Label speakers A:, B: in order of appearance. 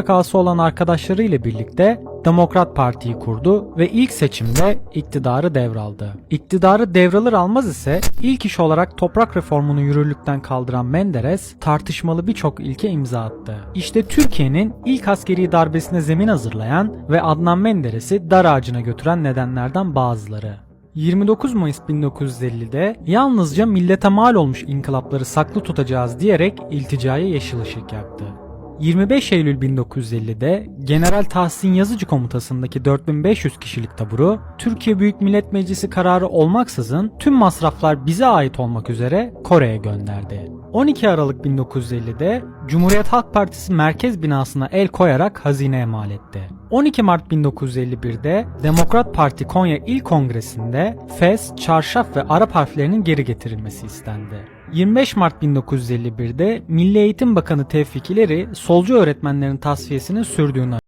A: vakası olan arkadaşlarıyla birlikte Demokrat Parti'yi kurdu ve ilk seçimde iktidarı devraldı. İktidarı devralır almaz ise ilk iş olarak toprak reformunu yürürlükten kaldıran Menderes tartışmalı birçok ilke imza attı. İşte Türkiye'nin ilk askeri darbesine zemin hazırlayan ve Adnan Menderes'i dar ağacına götüren nedenlerden bazıları. 29 Mayıs 1950'de yalnızca millete mal olmuş inkılapları saklı tutacağız diyerek ilticaya yeşil ışık yaktı. 25 Eylül 1950'de General Tahsin Yazıcı komutasındaki 4500 kişilik taburu Türkiye Büyük Millet Meclisi kararı olmaksızın tüm masraflar bize ait olmak üzere Kore'ye gönderdi. 12 Aralık 1950'de Cumhuriyet Halk Partisi merkez binasına el koyarak hazineye mal etti. 12 Mart 1951'de Demokrat Parti Konya İl Kongresi'nde fes, çarşaf ve Arap harflerinin geri getirilmesi istendi. 25 Mart 1951'de Milli Eğitim Bakanı Tevfik İleri solcu öğretmenlerin tasfiyesinin sürdüğünü